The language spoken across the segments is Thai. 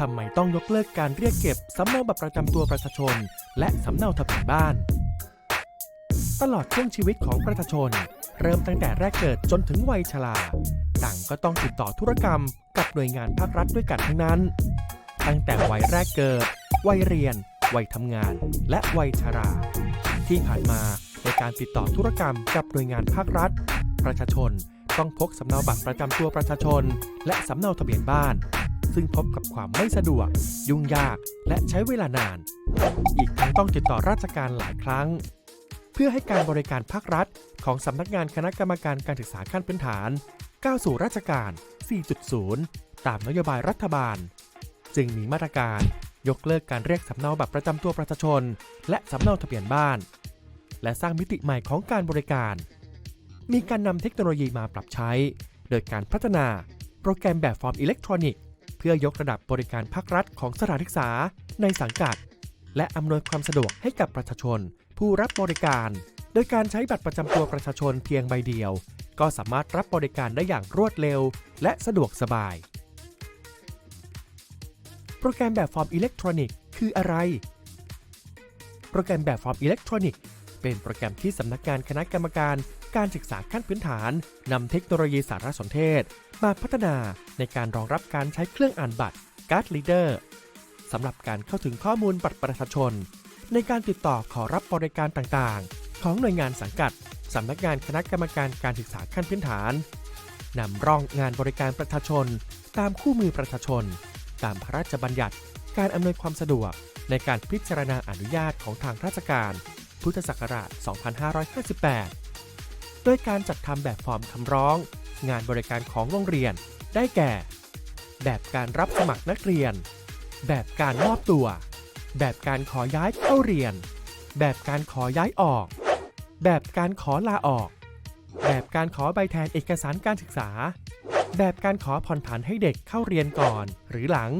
ทำไมต้องยกเลิกการเรียกเก็บสำเนาบัตรประจำตัวประชาชน และสำเนาทะเบียนบ้าน ตลอดช่วงชีวิตของประชาชน เริ่มตั้งแต่แรกเกิดจนถึงวัยชราต่างก็ต้องติดต่อธุรกรรมกับหน่วยงานภาครัฐด้วยกันทั้งนั้น ตั้งแต่วัยแรกเกิด วัยเรียน วัยทำงาน และวัยชรา ที่ผ่านมาในการติดต่อธุรกรรมกับหน่วยงานภาครัฐ ประชาชนต้องพกสำเนาบัตรประจำตัวประชาชน และสำเนาทะเบียนบ้าน ซึ่งพบกับความไม่สะดวก ยุ่งยาก และใช้เวลานาน อีกทั้งต้องติดต่อราชการหลายครั้ง เพื่อให้การบริการภาครัฐ ของสำนักงานคณะกรรมการการศึกษาขั้นพื้นฐานก้าวสู่ราชการ 4.0 ตามนโยบายรัฐบาล จึงมีมาตรการยกเลิกการเรียกสำเนาบัตรประจำตัวประชาชน และสำเนาทะเบียนบ้าน และสร้างมิติใหม่ของการบริการ มีการนำเทคโนโลยีมาปรับใช้ โดยการพัฒนาโปรแกรมแบบฟอร์มอิเล็กทรอนิกส์ เพื่อยกระดับบริการภาครัฐของสถานศึกษาในสังกัด และอำนวยความสะดวกให้กับประชาชน ผู้รับบริการ โดยการใช้บัตรประจำตัวประชาชนเพียงใบเดียว ก็สามารถรับบริการได้อย่างรวดเร็ว และสะดวกสบาย โปรแกรมแบบฟอร์มอิเล็กทรอนิกส์คืออะไร โปรแกรมแบบฟอร์มอิเล็กทรอนิกส์เป็นโปรแกรมที่สำนักงานคณะกรรมการ การศึกษาขั้นพื้นฐานนำเทคโนโลยีสารสนเทศ มาพัฒนาในการรองรับการใช้เครื่องอ่านบัตรการ์ดลีเดอร์สำหรับการเข้าถึงข้อมูลบัตรประชาชน ในการติดต่อขอรับบริการต่างๆ ของหน่วยงานสังกัดสำนักงานคณะกรรมการการศึกษาขั้นพื้นฐานนำร่องงานบริการประชาชน ตามคู่มือประชาชน ตามพระราชบัญญัติ การอำนวยความสะดวก ในการพิจารณาอนุญาตของทางราชการ พุทธศักราช 2558 โดยการจัดทำแบบฟอร์มคำร้อง งานบริการของโรงเรียน ได้แก่ แบบการรับสมัครนักเรียน แบบการมอบตัว แบบการขอย้ายเข้าเรียน แบบการขอย้ายออก แบบการขอลาออก แบบการขอใบแทนเอกสารการศึกษา แบบการขอผ่อนผันให้เด็กเข้าเรียนก่อน หรือหลัง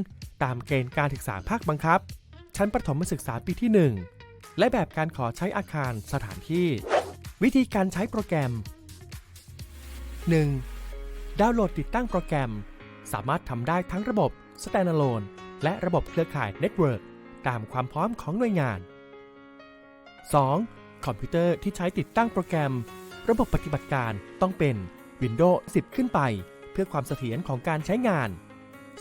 ตามเกณฑ์การศึกษาภาคบังคับ ชั้นประถมศึกษาปีที่ 1 และแบบการขอใช้อาคารสถานที่ วิธีการใช้โปรแกรม 1. ดาวน์โหลดติดตั้งโปรแกรม สามารถทำได้ทั้งระบบ Standalone และระบบเครือข่าย Network ตามความพร้อมของหน่วยงาน 2. คอมพิวเตอร์ที่ใช้ติดตั้งโปรแกรม ระบบปฏิบัติการต้องเป็น Windows 10 ขึ้นไป เพื่อความเสถียรของการใช้งาน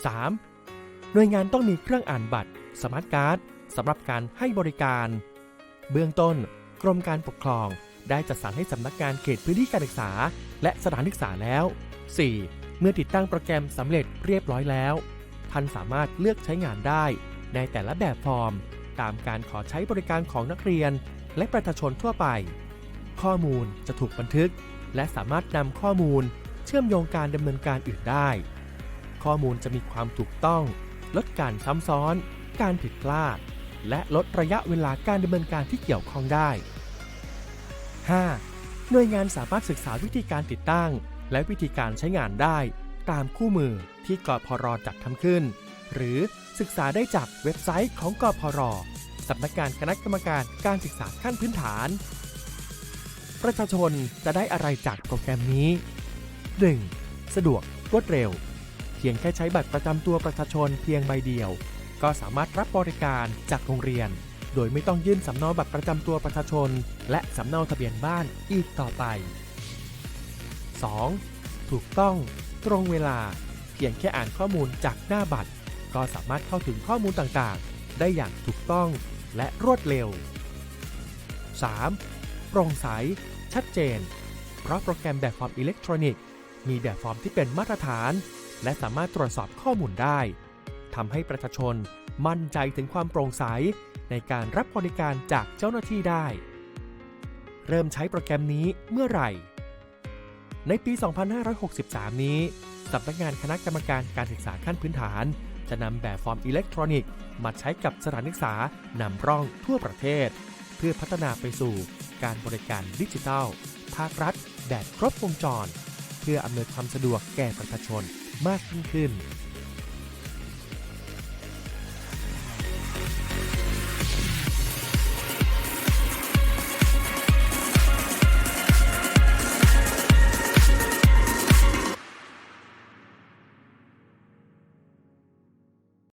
3. หน่วยงานต้องมีเครื่องอ่านบัตร สมาร์ทการ์ดสำหรับการให้บริการ เบื้องต้น กรมการปกครอง ได้จัดสรรให้สำนักงานเขตพื้นที่การศึกษา และสถานศึกษาแล้ว 4. เมื่อติดตั้งโปรแกรมสำเร็จเรียบร้อยแล้ว ท่านสามารถเลือกใช้งานได้ ในแต่ละแบบฟอร์ม ตามการขอใช้บริการของนักเรียน และประชาชนทั่วไป ข้อมูลจะถูกบันทึก และสามารถนำข้อมูลเชื่อมโยงการดำเนินการอื่นได้ ข้อมูลจะมีความถูกต้อง ลดการซ้ำซ้อน การผิดพลาด และลดระยะเวลาการดำเนินการที่เกี่ยวข้องได้ 5. หน่วยงานสามารถศึกษาวิธีการติดตั้ง และวิธีการใช้งานได้ ตามคู่มือที่กพรจัดทำขึ้น หรือศึกษาได้จากเว็บไซต์ของกพรสำนักงานคณะกรรมการการศึกษาขั้นพื้นฐาน ประชาชนจะได้อะไรจากโปรแกรมนี้ 1. สะดวกรวดเร็ว เพียงแค่ใช้บัตรประจำตัวประชาชนเพียงใบเดียว ก็สามารถรับบริการจากโรงเรียน โดยไม่ต้องยื่นสำเนาบัตรประจำตัวประชาชน และสำเนาทะเบียนบ้านอีกต่อไป 2. ถูกต้อง ตรงเวลา เพียงแค่อ่านข้อมูลจากหน้าบัตร ก็สามารถเข้าถึงข้อมูลต่างๆ ได้อย่างถูกต้องและรวดเร็ว 3. โปร่งใส ชัดเจน เพราะโปรแกรมแบบฟอร์มอิเล็กทรอนิกส์ มีแบบฟอร์มที่เป็นมาตรฐาน และสามารถตรวจสอบข้อมูลได้ทำให้ประชาชนมั่นใจถึงความโปร่งใส ในการรับบริการจากเจ้าหน้าที่ได้ เริ่มใช้โปรแกรมนี้เมื่อไหร่ ในปี 2563 นี้สำนักงานคณะกรรมการการศึกษาขั้นพื้นฐาน จะนำแบบฟอร์มอิเล็กทรอนิกส์มาใช้กับสถานศึกษานำร่องทั่วประเทศ เพื่อพัฒนาไปสู่การบริการดิจิทัล ภาครัฐแบบครบวงจร เพื่ออำนวยความสะดวกแก่ประชาชนมากยิ่งขึ้น